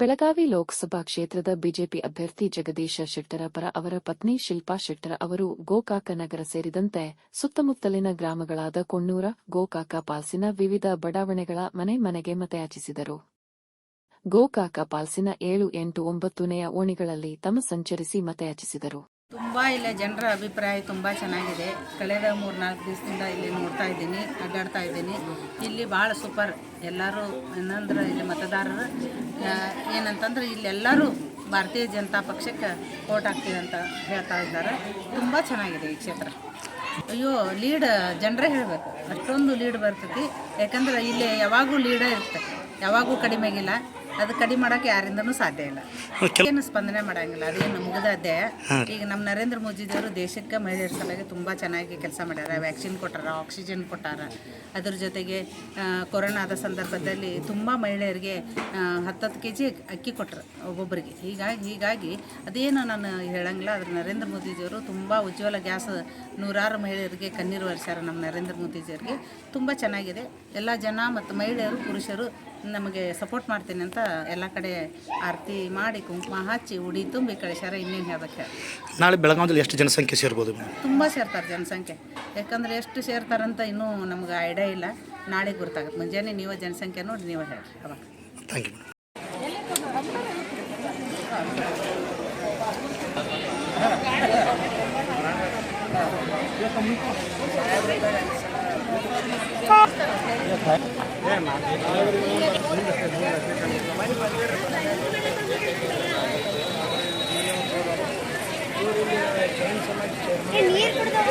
ಬೆಳಗಾವಿ ಲೋಕಸಭಾ ಕ್ಷೇತ್ರದ ಬಿಜೆಪಿ ಅಭ್ಯರ್ಥಿ ಜಗದೀಶ ಶೆಟ್ಟರ ಪರ ಅವರ ಪತ್ನಿ ಶಿಲ್ಪಾ ಶೆಟ್ಟರ ಅವರು ಗೋಕಾಕ ನಗರ ಸೇರಿದಂತೆ ಸುತ್ತಮುತ್ತಲಿನ ಗ್ರಾಮಗಳಾದ ಕೊಣ್ಣೂರ, ಗೋಕಾಕ ಪಾಲ್ಸಿನ ವಿವಿಧ ಬಡಾವಣೆಗಳ ಮನೆ ಮನೆಗೆ ಮತಯಾಚಿಸಿದರು. ಗೋಕಾಕ ಪಾಲ್ಸಿನ ಏಳು ಎಂಟು ಒಂಬತ್ತನೆಯ ಓಣಿಗಳಲ್ಲಿ ತಮ್ಮ ಸಂಚರಿಸಿ ಮತಯಾಚಿಸಿದರು. ತುಂಬಾ ಇಲ್ಲ, ಜನರ ಅಭಿಪ್ರಾಯ ತುಂಬಾ ಚೆನ್ನಾಗಿದೆ. ಕಳೆದ ಮೂರು ನಾಲ್ಕು ದಿವಸದಿಂದ ಇಲ್ಲಿ ನೋಡ್ತಾ ಇದ್ದೀನಿ, ಅಡ್ಡಾಡ್ತಾ ಇದ್ದೀನಿ. ಇಲ್ಲಿ ಬಹಳ ಸೂಪರ್ ಎಲ್ಲರೂ ಏನಂದ್ರೆ ಇಲ್ಲಿ ಮತದಾರರು ಆ, ಇಲ್ಲಿ ಇಲ್ಲೆಲ್ಲರೂ ಭಾರತೀಯ ಜನತಾ ಪಕ್ಷಕ್ಕೆ ಓಟ್ ಹಾಕ್ತೀವಿ ಅಂತ ಹೇಳ್ತಾ ಇದ್ದಾರೆ. ತುಂಬ ಚೆನ್ನಾಗಿದೆ ಈ ಕ್ಷೇತ್ರ. ಅಯ್ಯೋ ಲೀಡ್ ಜನರೇ ಹೇಳಬೇಕು. ಅಷ್ಟೊಂದು ಲೀಡ್ ಬರ್ತೈತಿ. ಯಾಕಂದ್ರೆ ಇಲ್ಲಿ ಯಾವಾಗೂ ಲೀಡೇ ಇರುತ್ತೆ. ಯಾವಾಗೂ ಕಡಿಮೆಗಿಲ್ಲ. ಅದು ಕಡಿಮೆ ಮಾಡೋಕೆ ಯಾರಿಂದನೂ ಸಾಧ್ಯ ಇಲ್ಲ. ಏನು ಸ್ಪಂದನೆ ಮಾಡಂಗಿಲ್ಲ. ಅದೇನು ಮುಗಿದ ಅಧ್ಯಾಯ ಈಗ ನಮ್ಮ ನರೇಂದ್ರ ಮೋದಿಜಿಯವರು ದೇಶಕ್ಕೆ ಮಹಿಳೆಯರ ಸಲುವಾಗಿ ತುಂಬ ಚೆನ್ನಾಗಿ ಕೆಲಸ ಮಾಡ್ಯಾರ. ವ್ಯಾಕ್ಸಿನ್ ಕೊಟ್ಟಾರ ಆಕ್ಸಿಜನ್ ಕೊಟ್ಟಾರ. ಅದ್ರ ಜೊತೆಗೆ ಕೊರೋನಾದ ಸಂದರ್ಭದಲ್ಲಿ ತುಂಬ ಮಹಿಳೆಯರಿಗೆ ಹತ್ತತ್ತು ಕೆ ಜಿ ಅಕ್ಕಿ ಕೊಟ್ಟರು ಒಬ್ಬೊಬ್ಬರಿಗೆ. ಹೀಗಾಗಿ ಹೀಗಾಗಿ ಅದೇನು ನಾನು ಹೇಳಂಗಿಲ್ಲ. ಅದ್ರ ನರೇಂದ್ರ ಮೋದಿಜಿಯವರು ತುಂಬ ಉಜ್ವಲ ಗ್ಯಾಸ್ ನೂರಾರು ಮಹಿಳೆಯರಿಗೆ ಕಣ್ಣೀರು ಒರೆಸ್ಯಾರ ನಮ್ಮ ನರೇಂದ್ರ ಮೋದಿಜಿಯವರಿಗೆ. ತುಂಬ ಚೆನ್ನಾಗಿದೆ. ಎಲ್ಲ ಜನ ಮತ್ತು ಮಹಿಳೆಯರು ಪುರುಷರು ನಮಗೆ ಸಪೋರ್ಟ್ ಮಾಡ್ತೀನಿ ಅಂತ ಎಲ್ಲ ಕಡೆ ಆರತಿ ಮಾಡಿ ಕುಂಕುಮ ಹಚ್ಚಿ ಉಡಿ ತುಂಬಿ ಕಳಿಸ್ಯಾರ ಇನ್ನೇನು ಹೇಳಬೇಕು? ಹೇಳಿ ನಾಳೆ ಬೆಳಗಾವಿಯಲ್ಲಿ ಎಷ್ಟು ಜನಸಂಖ್ಯೆ ಸೇರ್ಬೋದು ಮೇಡಮ್? ತುಂಬ ಸೇರ್ತಾರೆ ಜನಸಂಖ್ಯೆ. ಯಾಕಂದ್ರೆ ಎಷ್ಟು ಸೇರ್ತಾರಂತ ಇನ್ನೂ ನಮ್ಗೆ ಐಡಿಯಾ ಇಲ್ಲ. ನಾಳೆ ಗೊತ್ತಾಗುತ್ತೆ ಮುಂಜಾನೆ ನೀವು ಜನಸಂಖ್ಯೆ ನೋಡಿ ನೀವು ಹೇಳಿ ಅವಾಗ. ಥ್ಯಾಂಕ್ ಯು ಮೇಡಮ್ ನೀರು ಕುಡ್ದು